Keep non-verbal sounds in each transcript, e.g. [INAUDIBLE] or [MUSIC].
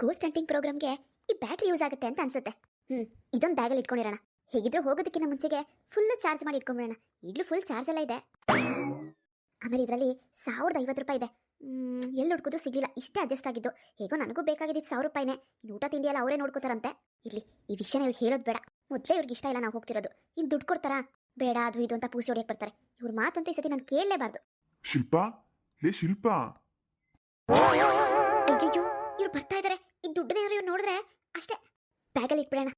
Ghost hunting ಪ್ರೋಗ್ರಾಮ್ಗೆ ಈ battery use ಆಗುತ್ತೆ ಅಂತ ಅನ್ಸುತ್ತೆ. ಹ್ಮ್ ಇದೊಂದು ಬ್ಯಾಗಲ್ಲಿ ಇಟ್ಕೊಂಡಿರೋಣ. ಹೇಗಿದ್ರು ಹೋಗೋದಕ್ಕಿಂತ ಮುಂಚೆಗೆ ಫುಲ್ ಚಾರ್ಜ್ ಮಾಡಿ ಇಟ್ಕೊಂಬಿಡೋಣ. ಈಗಲೂ ಫುಲ್ ಚಾರ್ಜ್ ಎಲ್ಲ ಇದೆ. ಆಮೇಲೆ ಇದರಲ್ಲಿ ಸಾವಿರದ ಐವತ್ತು ರೂಪಾಯಿ ಇದೆ. ಎಲ್ಲಿ ಹುಡ್ಕೋದು ಸಿಗ್ಲಿಲ್ಲ. ಇಷ್ಟೇ ಅಡ್ಜಸ್ಟ್ ಆಗಿದ್ದು. ಹೇಗೋ ನನಗೂ ಬೇಕಾಗಿದ್ದು ಸಾವಿರ ರೂಪಾಯಿನೇ. ಊಟ ತಿಂಡಿ ಎಲ್ಲ ಅವರೇ ನೋಡ್ಕೋತಾರಂತೆ. ಇಲ್ಲಿ ಈ ವಿಷಯನ ಇವ್ರಿಗೆ ಹೇಳೋದು ಬೇಡ. ಮೊದಲೇ ಇವ್ರಿಗೆ ಇಷ್ಟ ಇಲ್ಲ ನಾವು ಹೋಗ್ತಿರೋದು. ಇನ್ನು ದುಡ್ಡು ಕೊಡ್ತಾರಾ? ಬೇಡ ಅದು ಇದು ಅಂತ ಪೂಸಿ ಹೊಡಿಯಕ್ ಬರ್ತಾರೆ. ಇವ್ರ ಮಾತಂತೂ ಈ ಸತಿ ನಾನು ಕೇಳಲೇಬಾರ್ದು. ಶಿಲ್ಪಾ? ಲೇ ಶಿಲ್ಪಾ? ಅಯ್ಯಯ್ಯೋ ಇವ್ರು ಬರ್ತಾ ಇದಾರೆ. ಈ ದುಡ್ಡನ್ನ ಇವ್ರು ನೋಡಿದ್ರೆ ಅಷ್ಟೇ. ಬ್ಯಾಗಲ್ಲಿ ಇಟ್ಬಿಡೋಣ.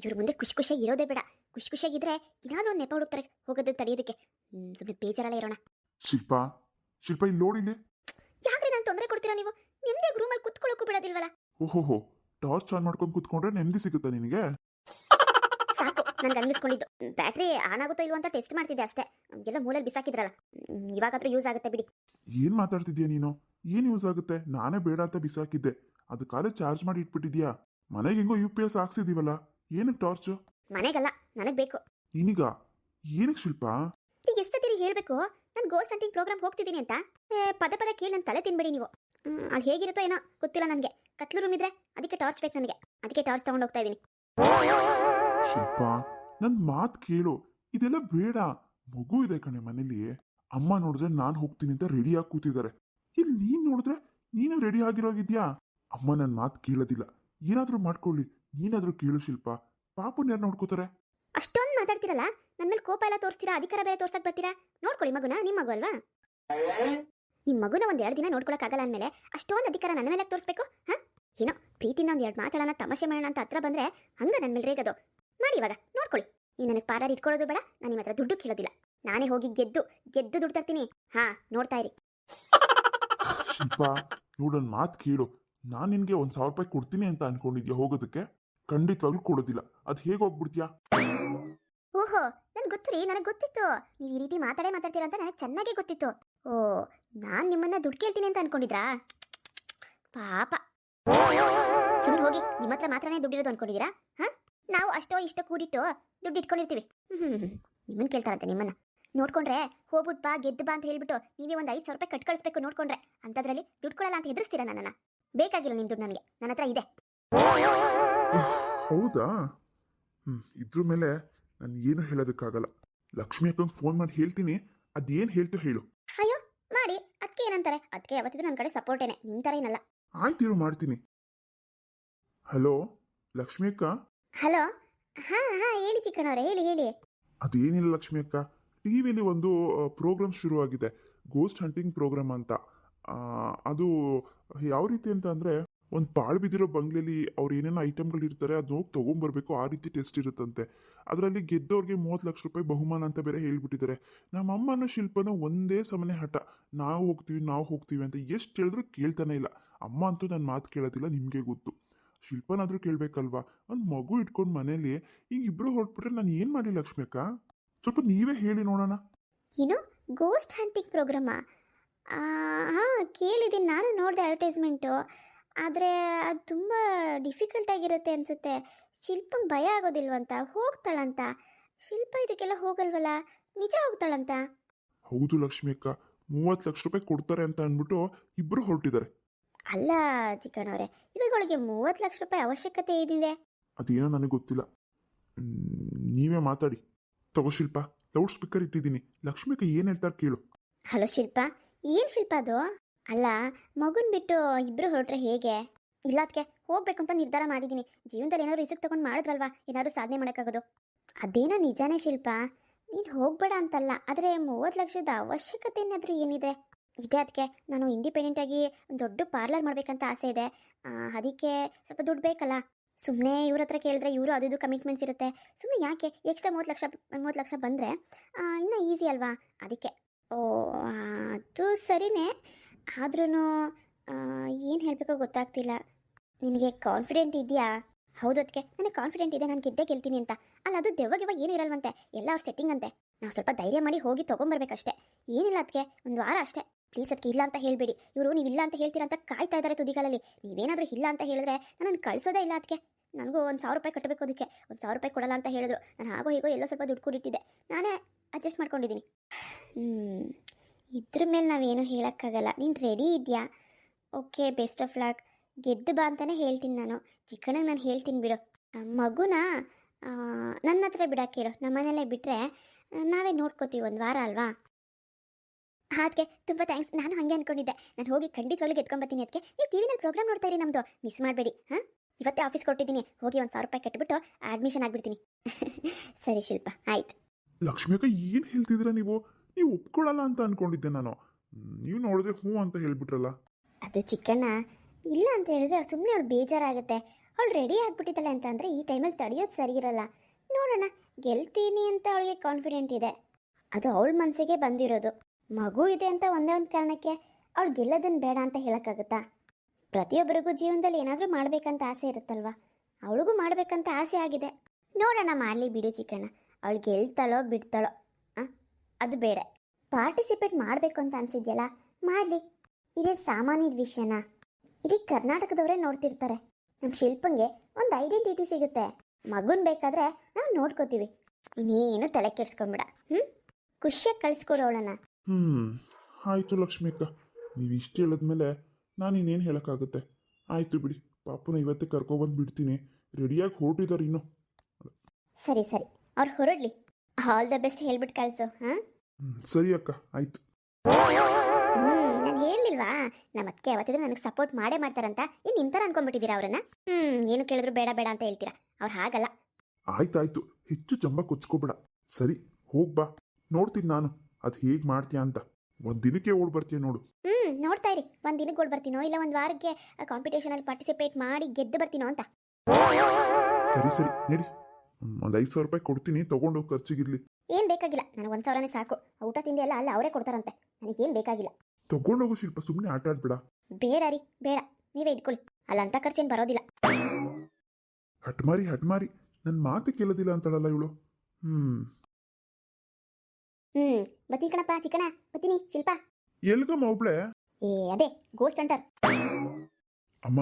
ಇವ್ರ ಮುಂದೆ ಖುಷಿ ಖುಷಿಯಾಗಿ ಇರೋದೇ ಬೇಡ. ಖುಷಿ ಖುಷಿಯಾಗಿದ್ರೆ ಏನಾದ್ರೂ ಒಂದು ನೆಪ ಹುಡುಕ್ತಾರೆ ಹೋಗೋದು ತಡೆಯೋದಕ್ಕೆ. ಸುಮ್ಮನೆ ಬೇಜಾರಲ್ಲ ಇರೋಣ. ಶಿಲ್ಪಾ ಶಿಲ್ಪ ಇಲ್ಲಿ. ನೋಡಿಲ್ಲಿ ಯಾಕ್ರಿ ನಾನು ತೊಂದರೆ ಕೊಡ್ತೀರಾ ನೀವು? ನಿಮ್ದೇ ರೂಮಲ್ಲಿ ಕುತ್ಕೊಳ್ಳೋಕ್ಕೂ ಬಿಡೋದಿಲ್ವಲ್ಲ? ಓಹೋ ಟಾರ್ಚ್ ಆನ್ ಮಾಡ್ಕೊಂಡು ಕುತ್ಕೊಂಡ್ರೆ ನೆಮ್ಮದಿ ಸಿಗುತ್ತಾ ನಿನಗೆ? [LAUGHS] ಸಾಕು ನನ್ಗೆ ಅನ್ನಿಸ್ಕೊಂಡಿದ್ದು ಬ್ಯಾಟ್ರಿ ಆನ್ ಆಗುತ್ತೋ ಇಲ್ವೋ ಅಂತ ಟೆಸ್ಟ್ ಮಾಡ್ತಿದ್ದೆ ಅಷ್ಟೇ. ಎಲ್ಲ ಮೂಲಲ್ಲಿ ಬಿಸಾಕಿದ್ರಲ್ಲ. ಇವಾಗಾದ್ರೂ ಯೂಸ್ ಆಗುತ್ತೆ ಬಿಡಿ. ಏನ್ ಮಾತಾಡ್ತಿದ್ಯಾ ನೀನು? ಏನ್ ಯೂಸ್ ಆಗುತ್ತೆ? ನಾನೇ ಬೇಡ ಅಂತ ಬಿಸಾಕಿದ್ದೆ. ಅದಕ್ಕಾದ್ರೆ ಚಾರ್ಜ್ ಮಾಡಿ ಇಟ್ಬಿಟ್ಟಿದ್ಯಾ? ಮನೆಗೆ ಹೆಂಗೋ ಯು ಪಿ ಎಸ್ ಹಾಕ್ಸಿದೀವಲ್ಲ ಏನಕ್ ಟಾರ್ಚ್ ಮನೆಗಲ್ಲ ನನಗೆ ಬೇಕು. ನಿನಗ? ಏನಕ್ಕೆ ಶಿಲ್ಪ? ಎಷ್ಟೊತ್ತಿರಿ ಹೇಳ್ಬೇಕು? ನಾನು ಗೋಸ್ಟ್ ಹಂಟಿಂಗ್ ಪ್ರೋಗ್ರಾಮ್ ಹೋಗ್ತಿದ್ದೀನಿ ಅಂತ. ಏ, ಪದ ಪದ ಕೇಳಿ ನನ್ನ ತಲೆ ತಿನ್ಬೇಡಿ ನೀವು. ಅದು ಹೇಗಿರುತ್ತೋ ಏನೋ ಗೊತ್ತಿಲ್ಲ ನನಗೆ. ಕತ್ಲು ರೂಮ್ ಇದ್ರೆ ಅದಕ್ಕೆ ಟಾರ್ಚ್ ಬೇಕು ನನಗೆ. ಅದಕ್ಕೆ ಟಾರ್ಚ್ ತಗೊಂಡು ಹೋಗ್ತಾ ಇದ್ದೀನಿ ಶಿಲ್ಪಾ ನನ್ ಮಾತ್ ಕೇಳು. ಇದೆಲ್ಲ ಬೇಡ. ಮಗು ಇದೆ ಕಣೆ ಮನೇಲಿ. ಅಮ್ಮ ನೋಡಿದ್ರೆ ನಾನ್ ಹೋಗ್ತೀನಿ ಅಂತ ರೆಡಿ ಆಗಿ ಕೂತಿದ್ದಾರೆ. ಇಲ್ಲಿ ನೀನ್ ನೋಡಿದ್ರೆ ನೀನು ರೆಡಿ ಆಗಿರೋಗಿದ್ಯಾ? ಅಮ್ಮ, ನನ್ ಮಾತ್ ಕೇಳೋದಿಲ್ಲ. ಏನಾದ್ರೂ ಮಾಡ್ಕೊಳ್ಳಿ. ನೀನಾದ್ರೂ ಕೇಳು ಶಿಲ್ಪ. ಪಾಪನ ಯಾರು ನೋಡ್ಕೋತಾರೆ ಅಷ್ಟೊಂದು ಮಾತಾಡ್ತಿರಲ್ಲ? ನನ್ನ ಮೇಲೆ ಕೋಪ ಎಲ್ಲ ತೋರಿಸ್ತೀರಾ? ಅಧಿಕಾರ ಬೇರೆ ತೋರ್ಸಕ್ ಬರ್ತೀರಾ? ನೋಡ್ಕೊಳ್ಳಿ ಮಗುನ ನಿಮ್ಮ ಮಗು ಅಲ್ವಾ ನಿಮ್ಮ ಮಗುನ ಒಂದ್ ಎರಡು ದಿನ ನೋಡ್ಕೊಳಕ್ಕಾಗಲ್ಲ ಅಂದ್ಮೇಲೆ ಅಷ್ಟೊಂದು ಅಧಿಕಾರ ನನ್ನ ಮೇಲೆ ತೋರಿಸ್ಬೇಕು? ಹಾ? ಏನೋ ಪ್ರೀತಿನ ಒಂದ್ ಎರಡು ಮಾತಾಡೋಣ, ತಮಾಷೆ ಮಾಡೋಣ ಅಂತ ಹತ್ರ ಬಂದ್ರೆ ಹಂಗ ನನ್ನ ಮೇಲೆ ರೇಗದು. ಮಾಡಿ ಇವಾಗ, ನೋಡ್ಕೊಳ್ಳಿ. ನೀ ನನಗೆ ಪಾರಾರ್ ಇಟ್ಕೊಳ್ಳೋದು ಬೇಡ, ನಾನು ನಿಮ್ಮ ಹತ್ರ ದುಡ್ಡು ಕೇಳೋದಿಲ್ಲ. ನಾನೇ ಹೋಗಿ ಗೆದ್ದು ಗೆದ್ದು ದುಡ್ಡು ತರ್ತೀನಿ. ಹಾ, ನೋಡ್ತಾ ಇರಿ. ಶಿಲ್ಪ, ನೋಡನ್ ಮಾತ್ ಕೇಳು. ನಾನ್ ನಿನ್ಗೆ ಒಂದ್ ಸಾವಿರ ರೂಪಾಯಿ ಕೊಡ್ತೀನಿ ಅಂತ ಅನ್ಕೊಂಡಿದ್ಯಾ ಹೋಗೋದಕ್ಕೆ? ಖಂಡಿತವಾಗ್ಲೂ ಕೊಡೋದಿಲ್ಲ. ಅದ್ ಹೇಗ್ ಹೋಗ್ಬಿಡ್ತೀಯಾ? ಓಹೋ, ನನ್ಗೆ ಗೊತ್ತು ರೀ ನನಗೆ ಗೊತ್ತಿತ್ತು. ನೀವು ಈ ರೀತಿ ಮಾತಾಡೇ ಮಾತಾಡ್ತೀರಾ ಅಂತ ನನಗೆ ಚೆನ್ನಾಗೇ ಗೊತ್ತಿತ್ತು. ಓ, ನಾನು ನಿಮ್ಮನ್ನ ದುಡ್ಡು ಕೇಳ್ತೀನಿ ಅಂತ ಅನ್ಕೊಂಡಿದ್ರಾ? ಪಾಪ. ಸುಮ್ಮನೆ ಹೋಗಿ ನಿಮ್ಮ ಹತ್ರ ಮಾತ್ರನೇ ದುಡ್ಡಿರೋದು ಅನ್ಕೊಂಡಿದ್ದೀರಾ ಹಾಂ? ನಾವು ಅಷ್ಟೋ ಇಷ್ಟೋ ಕೂಡಿಟ್ಟು ದುಡ್ಡು ಇಟ್ಕೊಂಡಿರ್ತೀವಿ. ಹ್ಞೂ ಕೇಳ್ತಾರಂತೆ ನಿಮ್ಮನ್ನ. ನೋಡ್ಕೊಂಡ್ರೆ ಹೋಗ್ಬಿಟ್ಟು ಬಾ ಗೆದ್ದು ಬಾ ಅಂತ ಹೇಳ್ಬಿಟ್ಟು ನೀವೇ ಒಂದು ಐದು ಸಾವಿರ ರೂಪಾಯಿ ಕಟ್ ಕಳಿಸ್ಬೇಕು ನೋಡ್ಕೊಂಡ್ರೆ. ಅಂತದ್ರಲ್ಲಿ ದುಡ್ಡು ಕೊಡಲ್ಲ ಅಂತ ಹೆದರ್ಸ್ತೀರಾ ನನ್ನನ್ನು? ಬೇಕಾಗಿಲ್ಲ ನಿಮ್ಮ ದುಡ್ಡು ನನಗೆ. ನನ್ನ ಹತ್ರ ಇದೆ. ಹೌದಾ? ಹ್ಮ್ ಇದ್ರ ಮೇಲೆ ನಾನು ಏನು ಹೇಳೋದಕ್ಕಾಗಲ್ಲ. ಲಕ್ಷ್ಮಿ ಅಕ್ಕಂಗೆ ಫೋನ್ ಮಾಡಿ ಹೇಳ್ತೀನಿ. ಅದೇನ್ ಹೇಳ್ತು ಹೇಳು. ಅಯ್ಯೋ ಮಾಡಿ. ಅದಕ್ಕೆ ಏನಂತಾರೆ? ಅದಕ್ಕೆ ಯಾವತ್ತಿದ್ರು ನನ್ನ ಕಡೆ ಸಪೋರ್ಟೇನೆ ನಿಮ್ಮ ಥರ ಏನಲ್ಲ. ಆಯ್ತಿರು ಮಾಡ್ತೀನಿ. ಹಲೋ ಲಕ್ಷ್ಮಿ ಅಕ್ಕ? ಹಲೋ? ಹಾಂ ಹಾಂ ಹೇಳಿ ಚಿಕ್ಕಣ್ಣವ್ರೆ ಹೇಳಿ ಹೇಳಿ. ಅದೇನಿಲ್ಲ ಲಕ್ಷ್ಮಿ ಅಕ್ಕ. ಟಿವಿಲಿ ಒಂದು ಪ್ರೋಗ್ರಾಮ್ ಶುರುವಾಗಿದೆ. ಗೋಸ್ಟ್ ಹಂಟಿಂಗ್ ಪ್ರೋಗ್ರಾಮ್ ಅಂತ. ಅದು ಯಾವ ರೀತಿ ಅಂತ ಅಂದರೆ, ಒಂದು ಪಾಳು ಬಿದ್ದಿರೋ ಬಂಗ್ಲೆಯಲ್ಲಿ ಅವ್ರು ಏನೇನೋ ಐಟಮ್ಗಳು ಇರ್ತಾರೆ ಅದನ್ನ ಹೋಗಿ ತೊಗೊಂಬರ್ಬೇಕು, ಆ ರೀತಿ ಟೆಸ್ಟ್ ಇರುತ್ತಂತೆ. ಅದರಲ್ಲಿ ಗೆದ್ದವ್ರಿಗೆ ಮೂವತ್ತು ಲಕ್ಷ ರೂಪಾಯಿ ಬಹುಮಾನ ಅಂತ ಬೇರೆ ಹೇಳ್ಬಿಟ್ಟಿದ್ದಾರೆ. ನಮ್ಮ ಅಮ್ಮನ ಶಿಲ್ಪನ ಒಂದೇ ಸಮನೆ ಹಠ. ನಾವು ಹೋಗ್ತೀವಿ ನಾವು ಹೋಗ್ತೀವಿ ಅಂತ ಎಷ್ಟು ಹೇಳಿದ್ರು ಕೇಳ್ತಾನೆ ಇಲ್ಲ. ಅಮ್ಮ ಅಂತೂ ನನ್ನ ಮಾತು ಕೇಳೋದಿಲ್ಲ, ನಿಮಗೆ ಗೊತ್ತು. ಶಿಲ್ಪನಾದರೂ ಕೇಳಬೇಕಲ್ವಾ? ಒಂದು ಮಗು ಇಟ್ಕೊಂಡು ಮನೇಲಿ, ಈಗ ಇಬ್ಬರು ಹೊರಟ್ಬಿಟ್ರೆ ನಾನು ಏನು ಮಾಡಿ ಲಕ್ಷ್ಮಿ ಅಕ್ಕ? ಸ್ವಲ್ಪ ನೀವೇ ಹೇಳಿ ನೋಡೋಣ. ಏನು? ಗೋಸ್ಟ್ ಹಂಟಿಂಗ್ ಪ್ರೋಗ್ರಾಮ ಹಾಂ ಕೇಳಿದ್ದೀನಿ. ನಾನು ನೋಡಿದೆ ಅಡ್ವರ್ಟೈಸ್ಮೆಂಟು ಆದರೆ ಅದು ತುಂಬ ಡಿಫಿಕಲ್ಟ್ ಆಗಿರುತ್ತೆ ಅನಿಸುತ್ತೆ. ಶಿಲ್ಪಂಗೆ ಭಯ ಆಗೋದಿಲ್ವಂತ? ಹೋಗ್ತಾಳಂತ? ಶಿಲ್ಪ ಇದಕ್ಕೆಲ್ಲ ಹೋಗಲ್ವಲ್ಲ? ನಿಜ ಹೋಗ್ತಾಳಂತ? ಹೌದು ಲಕ್ಷ್ಮಿ ಅಕ್ಕ. ಮೂವತ್ತು ಲಕ್ಷ ರೂಪಾಯಿ ಕೊಡ್ತಾರೆ ಅಂತ ಅಂದ್ಬಿಟ್ಟು ಇಬ್ಬರು ಹೊರಟಿದ್ದಾರೆ. ಅಲ್ಲ ಚಿಕ್ಕಣ್ಣವ್ರೆ ಇವುಗಳಿಗೆ ಮೂವತ್ತು ಲಕ್ಷ ರೂಪಾಯಿ ಅವಶ್ಯಕತೆ ಏನಿದೆ? ಅದೇನೋ ನನಗೆ ಗೊತ್ತಿಲ್ಲ. ಮ್, ನೀವೇ ಮಾತಾಡಿ. ತಗೋ ಶಿಲ್ಪ. ಲೌಡ್ ಸ್ಪೀಕರ್ ಇಟ್ಟಿದ್ದೀನಿ. ಲಕ್ಷ್ಮಿಕ ಏನು ಹೇಳ್ತಾರೆ ಕೇಳು. ಹಲೋ ಶಿಲ್ಪ, ಏನು ಶಿಲ್ಪ ಅದು? ಅಲ್ಲ, ಮಗುನ್ ಬಿಟ್ಟು ಇಬ್ರು ಹೊರಟ್ರೆ ಹೇಗೆ? ಇಲ್ಲ ಅದಕ್ಕೆ ಹೋಗ್ಬೇಕು ಅಂತ ನಿರ್ಧಾರ ಮಾಡಿದ್ದೀನಿ ಜೀವನದಲ್ಲಿ ಏನಾದ್ರು ರಿಸ್ಕ್ ತಗೊಂಡು ಮಾಡಿದ್ರಲ್ವಾ? ಏನಾದ್ರು ಸಾಧನೆ ಮಾಡೋಕ್ಕಾಗೋದು? ಅದೇನೋ ನಿಜಾನೇ ಶಿಲ್ಪ. ನೀನು ಹೋಗ್ಬೇಡ ಅಂತಲ್ಲ, ಆದರೆ ಮೂವತ್ತು ಲಕ್ಷದ ಅವಶ್ಯಕತೆ ಏನಾದರೂ ಏನಿದೆ? ಇದೆ ಅದಕ್ಕೆ ನಾನು ಇಂಡಿಪೆಂಡೆಂಟ್ ಆಗಿ ಒಂದು ದೊಡ್ಡ ಪಾರ್ಲರ್ ಮಾಡಬೇಕಂತ ಆಸೆ ಇದೆ. ಅದಕ್ಕೆ ಸ್ವಲ್ಪ ದುಡ್ಡು ಬೇಕಲ್ಲ? ಸುಮ್ಮನೆ ಇವ್ರ ಹತ್ರ ಕೇಳಿದ್ರೆ ಇವರು ಅದು ಇದು ಕಮಿಟ್ಮೆಂಟ್ಸ್ ಇರುತ್ತೆ. ಸುಮ್ಮನೆ ಯಾಕೆ ಎಕ್ಸ್ಟ್ರಾ ಮೂವತ್ತು ಲಕ್ಷ ಮೂವತ್ತು ಲಕ್ಷ ಬಂದರೆ ಇನ್ನೂ ಈಸಿ ಅಲ್ವಾ? ಅದಕ್ಕೆ. ಓ, ಅದು ಸರಿನೇ. ಆದ್ರೂ ಏನು ಹೇಳಬೇಕೋ ಗೊತ್ತಾಗ್ತಿಲ್ಲ. ನಿನಗೆ ಕಾನ್ಫಿಡೆಂಟ್ ಇದೆಯಾ ಹೌದು ಅದಕ್ಕೆ ನನಗೆ ಕಾನ್ಫಿಡೆಂಟ್ ಇದೆ, ನಾನು ಗೆದ್ದೇ ಗೆಲ್ತೀನಿ ಅಂತ. ಅಲ್ಲ, ಅದು ದೆವ್ವ ಗಿವ್ವ ಏನು ಇರಲ್ವಂತೆ. ಎಲ್ಲ ಅವ್ರ ಸೆಟ್ಟಿಂಗ್ ಅಂತೆ. ನಾವು ಸ್ವಲ್ಪ ಧೈರ್ಯ ಮಾಡಿ ಹೋಗಿ ತೊಗೊಂಬರ್ಬೇಕಷ್ಟೇ. ಏನಿಲ್ಲ ಅದಕ್ಕೆ ಒಂದು ವಾರ ಅಷ್ಟೇ. ಪ್ಲೀಸ್ ಅದಕ್ಕೆ ಇಲ್ಲ ಅಂತ ಹೇಳಬೇಡಿ. ಇವರು ನೀವು ಇಲ್ಲ ಅಂತ ಹೇಳ್ತೀರಾ ಅಂತ ಕಾಯ್ತಾ ಇದ್ದಾರೆ ತುದಿಗಾಲಲ್ಲಿ. ನೀವೇನಾದರೂ ಇಲ್ಲ ಅಂತ ಹೇಳಿದ್ರೆ ನಾನು ಕಳಿಸೋದೇ ಇಲ್ಲ ಅದಕ್ಕೆ ನನಗೂ ಒಂದು ಸಾವಿರ ರೂಪಾಯಿ ಕಟ್ಟಬೇಕು ಅದಕ್ಕೆ ಒಂದು ಸಾವಿರ ರೂಪಾಯಿ ಕೊಡಲ್ಲ ಅಂತ ಹೇಳಿದ್ರು. ನಾನು ಹಾಗೋ ಹೀಗೋ ಎಲ್ಲೋ ಸ್ವಲ್ಪ ದುಡ್ಡು ಕೊಟ್ಟಿದ್ದೆ ನಾನೇ ಅಡ್ಜಸ್ಟ್ ಮಾಡ್ಕೊಂಡಿದ್ದೀನಿ. ಹ್ಞೂ ಇದ್ರ ಮೇಲೆ ನಾವೇನು ಹೇಳೋಕ್ಕಾಗಲ್ಲ. ನೀನು ರೆಡಿ ಇದೆಯಾ? ಓಕೆ ಬೆಸ್ಟ್ ಆಫ್ ಲಾಕ್ ಗೆದ್ದು ಬಾ ಅಂತಲೇ ಹೇಳ್ತೀನಿ ನಾನು. ಚಿಕ್ಕಣ್ಣಗೆ ನಾನು ಹೇಳ್ತೀನಿ ಬಿಡು. ಮಗುನ ನನ್ನ ಹತ್ರ ಬಿಡಕ್ಕೆ ಹೇಳು. ನಮ್ಮನೆಯಲ್ಲೇ ಬಿಟ್ಟರೆ ನಾವೇ ನೋಡ್ಕೋತೀವಿ ಒಂದು ವಾರ ಅಲ್ವಾ? ಅದಕ್ಕೆ ತುಂಬ ಥ್ಯಾಂಕ್ಸ್ ನಾನು ಹಾಗೆ ಅನ್ಕೊಂಡಿದ್ದೆ. ನಾನು ಹೋಗಿ ಖಂಡಿತವಾಗ್ಲೂ ಗೆದ್ಕೊಂಬತ್ತೀನಿ ಅದಕ್ಕೆ ನೀವು ಟಿ ವಿನಲ್ಲಿ ಪ್ರೋಗ್ರಾಮ್ ನೋಡ್ತಾ ಇರಿ ನಮ್ಮದು ಮಿಸ್ ಮಾಡಬೇಡಿ ಹಾಂ? ಇವತ್ತೇ ಆಫೀಸ್ ಕೊಟ್ಟಿದ್ದೀನಿ. ಹೋಗಿ ಒಂದು ಸಾವಿರ ರೂಪಾಯಿ ಕಟ್ಬಿಟ್ಟು ಅಡ್ಮಿಷನ್ ಆಗಿಬಿಡ್ತೀನಿ. [LAUGHS] ಸರಿ ಶಿಲ್ಪ ಆಯ್ತು. ಲಕ್ಷ್ಮಿ ಅಕ್ಕ ಏನು ಹೇಳ್ತಿದ್ದೀರಾ ನೀವು? ನೀವು ಒಪ್ಕೊಳ್ಳಲ್ಲ ಅಂತ ಅನ್ಕೊಂಡಿದ್ದೆ ನಾನು. ನೀವು ನೋಡಿದ್ರೆ ಹ್ಞೂ ಅಂತ ಹೇಳ್ಬಿಟ್ರಲ್ಲ. ಅದು ಚಿಕ್ಕಣ್ಣ ಇಲ್ಲ ಅಂತ ಹೇಳಿದ್ರೆ ಸುಮ್ಮನೆ ಅವ್ಳು ಬೇಜಾರಾಗುತ್ತೆ. ಅವಳು ರೆಡಿ ಆಗಿಬಿಟ್ಟಿದ್ದಾಳೆ ಅಂತ ಅಂದರೆ ಈ ಟೈಮಲ್ಲಿ ತಡೆಯೋದು ಸರಿ ಇರಲ್ಲ. ನೋಡೋಣ ಗೆಲ್ತೀನಿ ಅಂತ ಅವಳಿಗೆ ಕಾನ್ಫಿಡೆಂಟ್ ಇದೆ. ಅದು ಅವಳ ಮನಸ್ಸಿಗೆ ಬಂದಿರೋದು. ಮಗು ಇದೆ ಅಂತ ಒಂದೇ ಒಂದು ಕಾರಣಕ್ಕೆ ಅವಳು ಗೆಲ್ಲೋದನ್ನು ಬೇಡ ಅಂತ ಹೇಳೋಕ್ಕಾಗುತ್ತಾ? ಪ್ರತಿಯೊಬ್ಬರಿಗೂ ಜೀವನದಲ್ಲಿ ಏನಾದರೂ ಮಾಡಬೇಕಂತ ಆಸೆ ಇರುತ್ತಲ್ವಾ? ಅವಳಿಗೂ ಮಾಡಬೇಕಂತ ಆಸೆ ಆಗಿದೆ. ನೋಡೋಣ ಮಾಡಲಿ ಬಿಡು ಚಿಕ್ಕಣ್ಣ. ಅವಳು ಗೆಲ್ತಾಳೋ ಬಿಡ್ತಾಳೋ? ಅದು ಬೇಡ ಪಾರ್ಟಿಸಿಪೇಟ್ ಮಾಡಬೇಕು ಅಂತ ಅನಿಸಿದ್ಯಲ್ಲ? ಮಾಡಲಿ ಇದೇ ಸಾಮಾನ್ಯದ ವಿಷಯನಾ? ಇಡೀ ಕರ್ನಾಟಕದವರೇ ನೋಡ್ತಿರ್ತಾರೆ. ನಮ್ಮ ಶಿಲ್ಪಂಗೆ ಒಂದು ಐಡೆಂಟಿಟಿ ಸಿಗುತ್ತೆ. ಮಗುನ್ ಬೇಕಾದ್ರೆ ನಾವು ನೋಡ್ಕೋತೀವಿ. ಇನ್ನೇನು ತಲೆ ಕೆಡ್ಸ್ಕೊಂಬಿಡ. ಹ್ಞೂ ಖುಷಿಯಾಗಿ ಕಳಿಸ್ಕೊಡೋಳನ ಹ್ಞೂ ಆಯಿತು ಲಕ್ಷ್ಮಿ ಅಕ್ಕ. ನೀವು ಇಷ್ಟು ಹೇಳಿದ್ಮೇಲೆ ನಾನು ಇನ್ನೇನು ಹೇಳೋಕ್ಕಾಗುತ್ತೆ. ಆಯಿತು ಬಿಡಿ ಪಾಪನ ಇವತ್ತೇ ಕರ್ಕೊಬಂದು ಬಿಡ್ತೀನಿ. ರೆಡಿಯಾಗಿ ಹೊರಟಿದ್ದಾರೆ ಇನ್ನು. ಸರಿ ಸರಿ. ಅವ್ರು ಹೊರಡ್ಲಿ. ಆಲ್ ದ ಬೆಸ್ಟ್ ಹೇಳ್ಬಿಟ್ಟು ಕಳಿಸು ಹಾಂ? ಹ್ಮ್, ಸರಿ ಅಕ್ಕ ಆಯ್ತು. ನಾನು ಹೇಳಿಲ್ವಾ ನಮ್ಮ ಅದಕ್ಕೆ ಅವತ್ತಿದ್ರೆ ನನಗೆ ಸಪೋರ್ಟ್ ಮಾಡೇ ಮಾಡ್ತಾರಂತ. ಇನ್ನು ನಿಮ್ಮ ಥರ ಅನ್ಕೊಂಡ್ಬಿಟ್ಟಿದ್ದೀರಾ ಅವ್ರನ್ನ? ಹ್ಞೂ ಏನು ಕೇಳಿದ್ರು ಬೇಡ ಬೇಡ ಅಂತ ಹೇಳ್ತೀರಾ? ಅವ್ರು ಹಾಗಲ್ಲ. ಆಯ್ತಾಯ್ತು ಹೆಚ್ಚು ಚಂಬ ಕೊಚ್ಕೋಬೇಡ. ಸರಿ ಹೋಗ್ ಬಾ. ನೋಡ್ತೀನಿ ನಾನು. ಅದು ಹೀಗೆ ಮಾಡ್ತೀಯಾ ಅಂತ. ಒಂದು ದಿನಕ್ಕೆ ಓಡ್ ಬರ್ತೀಯ ನೋಡು. ಹ್ಞೂ ನೋಡ್ತಾ ಇರಿ. ಒಂದು ದಿನಕ್ಕೆ ಓಡ್ ಬರ್ತೀನೋ ಇಲ್ಲ ಒಂದು ವಾರಕ್ಕೆ ಕಾಂಪಿಟೇಷನಲ್ಲಿ ಪಾರ್ಟಿಸಿಪೇಟ್ ಮಾಡಿ ಗೆದ್ದು ಬರ್ತೀನೋ ಅಂತ. ಸರಿ ಸರಿ. ನಡಿ. ಒಂದು ಐದು ಸಾವಿರ ರೂಪಾಯಿ ಕೊಡ್ತೀನಿ ತಗೊಂಡು ಖರ್ಚಿಗಿರ್ಲಿ ಏನು ಬೇಕಾಗಿಲ್ಲ. ನನಗೆ ಒಂದು ಸಾವಿರನೇ ಸಾಕು. ಊಟ ತಿಂಡಿ ಎಲ್ಲ ಅಲ್ಲ ಅವರೇ ಕೊಡ್ತಾರಂತೆ. ನನಗೇನು ಬೇಕಾಗಿಲ್ಲ. ತಗೊಂಡೋಗು ಶಿಲ್ಪ ಸುಮ್ಮನೆ ಆಟ ಆಡ್ಬೇಡ. ಬೇಡ ರೀ ಬೇಡ. ನೀವೇ ಇಟ್ಕೊಳ್ಳಿ. ಅಲ್ಲಂತ ಖರ್ಚೇನು ಬರೋದಿಲ್ಲ. ಹಟ್ಮಾರಿ ಹಟ್ಮಾರಿ. ನನ್ನ ಮಾತು ಕೇಳೋದಿಲ್ಲ ಅಂತಳಲ್ಲ ಇವಳು. ಹ್ಮ್ ಬತ್ತೀನಿ ಕಣಪ್ಪ ಚಿಕ್ಕಣ ಬತ್ತೀನಿ ಶಿಲ್ಪ. ಎಲ್ಗಮ್ಮ ಒಬ್ಳೆ? ಏ ಅದೇ ಗೋಸ್ಟ್ ಅಂಟರ್ ಅಮ್ಮ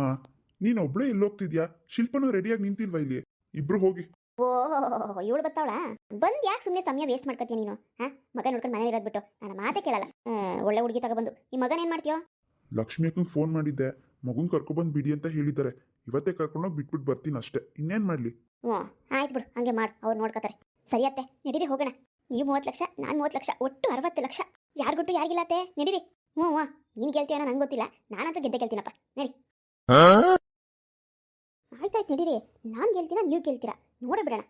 ನೀನ್ ಒಬ್ಳೆ ಎಲ್ಲೋಗ್ತಿದ್ಯಾ? ಶಿಲ್ಪನೂ ರೆಡಿಯಾಗಿ ನಿಂತಿಲ್ವಾ ಇಲ್ಲಿ? ಇಬ್ರು ಹೋಗಿ. ಓ ಇವಳು ಬತ್ತಾವಳ? ಬಂದ್ ಯಾಕೆ ಸುಮ್ಮನೆ ಸಮಯ ವೇಸ್ಟ್ ಮಾಡ್ಕೊತೀಯ ನೀನು? ಹಾ ಮಗ ನೋಡ್ಕೊಂಡು ಮನೇಲಿ ಇರೋದು ಬಿಟ್ಟು ನನ್ನ ಮಾತೇ ಕೇಳಲ್ಲ. ಆ, ಒಳ್ಳೆ ಹುಡುಗಿ ತಗೊಬಂದು. ಈ ಮಗನ ಏನ್ ಮಾಡ್ತೀಯೋ? ಲಕ್ಷ್ಮಿ ಅಕ್ಕಂಗೆ ಫೋನ್ ಮಾಡಿದ್ದೆ. ಮಗುನ್ ಕರ್ಕೊಬಂದು ಬಿಡಿ ಅಂತ ಹೇಳಿದ್ದಾರೆ. ಇವತ್ತೇ ಕರ್ಕೊಂಡೋಗಿ ಬಿಟ್ಬಿಟ್ಟು ಬರ್ತೀನಿ ಅಷ್ಟೇ ಇನ್ನೇನ್ ಮಾಡ್ಲಿ? ಹ್ಞೂ ಆಯ್ತು ಬಿಡು ಹಂಗೆ ಮಾಡು ಅವ್ರು ನೋಡ್ಕೋತಾರೆ. ಸರಿಯತ್ತೆ ನಡೀರಿ ಹೋಗೋಣ. ನೀವು ಮೂವತ್ತು ಲಕ್ಷ ನಾನು ಮೂವತ್ತು ಲಕ್ಷ ಒಟ್ಟು ಅರವತ್ತು ಲಕ್ಷ. ಯಾರಿಗೊಟ್ಟು ಯಾರಿಗಿಲ್ಲತ್ತೆ ನಡೀರಿ. ಹ್ಞೂ ಹ್ಞೂ. ನೀನು ಗೆಲ್ತೀಯೋ ನಂಗೆ ಗೊತ್ತಿಲ್ಲ. ನಾನಂತೂ ಗೆದ್ದೆ ಗೆಲ್ತೀನಪ್ಪ ನಡಿ. ಆಯ್ತಾಯ್ತು ನಡೀರಿ. ನಾನು ಗೆಲ್ತೀನ ನೀವು ಗೆಲ್ತೀರಾ ನೋಡೇ ಬಿಡೋಣ.